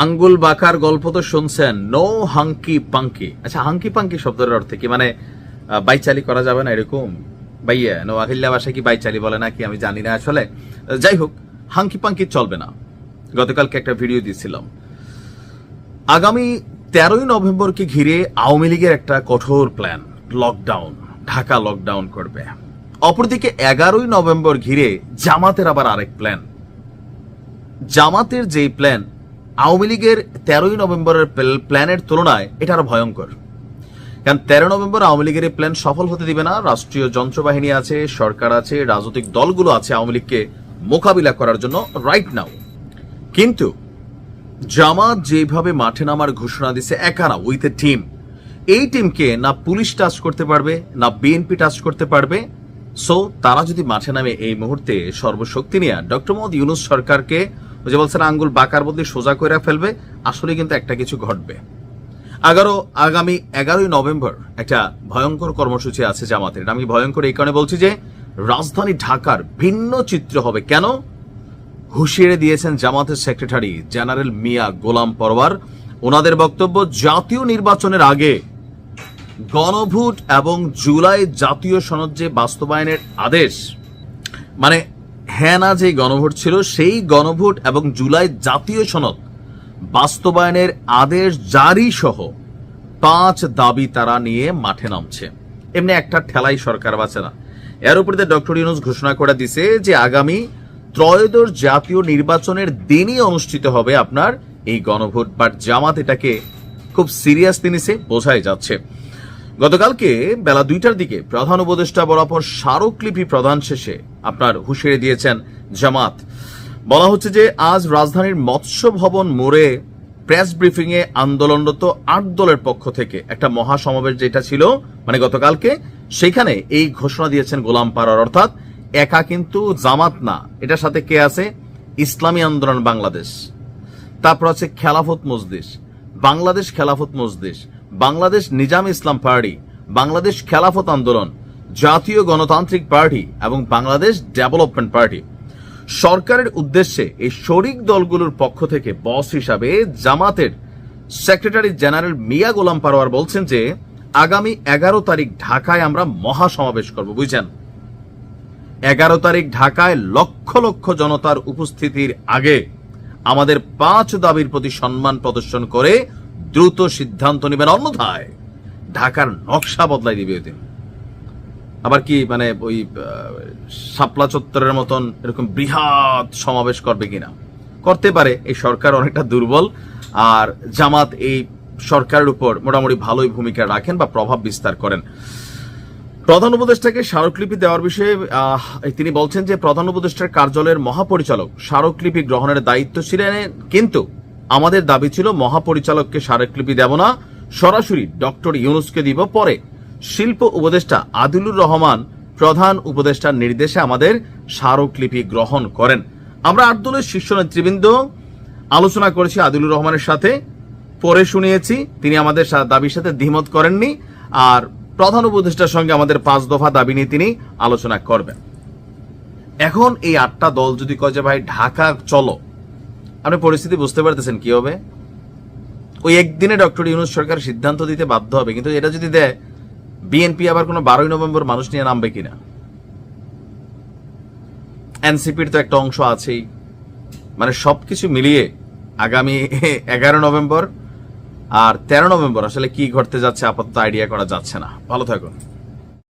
আঙ্গুল বাকার গল্প তো শুনছেন। নো হাঙ্কি পাঙ্কি আচ্ছা হাঙ্কি পাঙ্কি শব্দের অর্থে কি? মানে বাইচালি করা যাবে না এরকম? ভাইয়া নো আহিল্লা ভাষায় কি বাইচালি বলে নাকি? আমি জানি না আসলে। যাই হোক হাঙ্কি পাঙ্কি চলবে না। গতকালকে একটা ভিডিও দিয়েছিলাম। আগামী তেরোই নভেম্বরকে ঘিরে আওয়ামী লীগের একটা কঠোর প্ল্যান লকডাউন ঢাকা লকডাউন করবে। অপরদিকে এগারোই নভেম্বর ঘিরে জামাতের আবার আরেক প্ল্যান জামাতের যেই প্ল্যান আওয়ামী লীগের তেরোই নভেম্বরের প্ল্যানের তুলনায় এটা আরও ভয়ঙ্কর। কারণ তেরো নভেম্বর আওয়ামী লীগের এই প্ল্যান সফল হতে দিবে না। রাষ্ট্রীয় যন্ত্রবাহিনী আছে, সরকার আছে, রাজনৈতিক দলগুলো আছে আওয়ামী লীগকে মোকাবিলা করার জন্য রাইট নাও কিন্তু জামাত যেভাবে মাঠে নামার ঘোষণা দিছে, একা না উইথ এ টিম এই টিমকে না পুলিশ টাচ করতে পারবে, না বিএনপি টাচ করতে পারবে। সো তারা যদি মাঠে নামে এই মুহূর্তে সর্বশক্তি নিয়ে ডক্টর মোহাম্মদ ইউনুস সরকারকে ওই যে বলছেন, আঙ্গুল বাঁকার বদলে সোজা করে ফেলবে আসলে কিন্তু একটা কিছু ঘটবে। এগারো, আগামী এগারোই নভেম্বর একটা ভয়ঙ্কর কর্মসূচি আছে জামাতের। আমি ভয়ঙ্কর এই কারণে বলছি যে, রাজধানী ঢাকার ভিন্ন চিত্র হবে। কেন? হুঁশিয়ারি দিয়েছেন জামাতের সেক্রেটারি জেনারেল মিয়া গোলাম পরওয়ার। ওনাদের বক্তব্য, জাতীয় নির্বাচনের আগে গণভোট এবং জুলাই জাতীয় সনদ যে বাস্তবায়নের আদেশ মানে হ্যাঁ না যে গণভোট ছিল, সেই গণভোট এবং জুলাই জাতীয় সনদ বাস্তবায়নের আদেশ জারি সহ পাঁচ দাবি তারা নিয়ে মাঠে নামছে। এমনি একটা ঠেলাই সরকার বাঁচে না। এর উপরে ডক্টর ইউনুস ঘোষণা করে দিছে যে আগামী ত্রয়োদশ জাতীয় নির্বাচনের দিনই অনুষ্ঠিত হবে আপনার এই গণভোট, বাট জামাত এটাকে খুব সিরিয়াস নিছে বোঝাই যাচ্ছে। গতকালকে বেলা দুইটার দিকে প্রধান উপদেষ্টা বরাবর স্মারকলিপি প্রদান শেষে আপনার হুঁশিয়ারি দিয়েছেন জামাত। বলা হচ্ছে যে আজ রাজধানীর মৎস্য ভবন মোড়ে প্রেস ব্রিফিং এ আন্দোলনরত আট দলের পক্ষ থেকে একটা মহাসমাবেশ যেটা ছিল মানে গতকালকে, সেখানে এই ঘোষণা দিয়েছেন গোলাম পাড়ার, অর্থাৎ একা কিন্তু জামাত না। এটার সাথে কে আছে? ইসলামী আন্দোলন বাংলাদেশ। তারপর আছে খেলাফত মজলিস। বাংলাদেশ খেলাফত মজলিস। বাংলাদেশ নিজাম ইসলাম পার্টি, বাংলাদেশ খেলাফত আন্দোলন, জাতীয় গণতান্ত্রিক পার্টি এবং বাংলাদেশ ডেভেলপমেন্ট পার্টি। সরকারের উদ্দেশ্যে এই শরিক দলগুলোর পক্ষ থেকে বস হিসাবে জামাতের সেক্রেটারি জেনারেল মিয়া গোলাম পারোয়ার বলছেন যে, আগামী এগারো তারিখ ঢাকায় আমরা মহাসমাবেশ করব, বুঝছেন? এগারো তারিখ ঢাকায় লক্ষ লক্ষ জনতার উপস্থিতির আগে আমাদের পাঁচ দাবির প্রতি সম্মান প্রদর্শন করে দ্রুত সিদ্ধান্ত নেবেন, অন্যথায় ঢাকার নকশা বদলাই দিবে ওই দিন আবার কি মানে ওই শাপলা চত্বরের মতন এরকম বৃহৎ সমাবেশ করবে কিনা? করতে পারে, এই সরকার অনেকটা দুর্বল, আর জামাত এই সরকারের উপর মোটামুটি ভালোই ভূমিকা রাখেন বা প্রভাব বিস্তার করেন। প্রধান উপদেষ্টাকে স্মারকলিপি দেওয়ার বিষয়ে তিনি বলছেন যে, প্রধান উপদেষ্টার কার্যালয়ের মহাপরিচালক স্মারকলিপি গ্রহণের দায়িত্ব ছিলেন, কিন্তু আমাদের দাবি ছিল মহাপরিচালককে স্মারকলিপি দেব না। সরাসরি ডক্টর ইউনুসকে দিব পরে। শিল্প উপদেষ্টা আদিলুর রহমান প্রধান উপদেষ্টার নির্দেশে আমাদের স্মারকলিপি গ্রহণ করেন। আমরা আট দলের শীর্ষ নেতৃবৃন্দ। আলোচনা করেছি আদিলুর রহমানের সাথে। পরে শুনিয়েছি, তিনি আমাদের দাবির সাথে দ্বিমত করেননি। আর প্রধান উপদেষ্টার সঙ্গে আমাদের পাঁচ দফা দাবি নিয়ে তিনি আলোচনা করবেন। এখন এই আটটা দল যদি কয় যে ভাই ঢাকা চলো আপনি পরিস্থিতি বুঝতে পারতেছেন কি হবে? ওই একদিনে ডক্টর ইউনুস সরকার সিদ্ধান্ত দিতে বাধ্য হবে, কিন্তু এটা যদি দেয় বিএনপি আবার কোনো বারোই নভেম্বর মানুষ নিয়ে নামবে কিনা? এনসিপির তো একটা অংশ আছেই। মানে সবকিছু মিলিয়ে আগামী এগারো নভেম্বর আর তেরো নভেম্বর আসলে কি ঘটতে যাচ্ছে, আপাতত আইডিয়া করা যাচ্ছে না। ভালো থাকুন।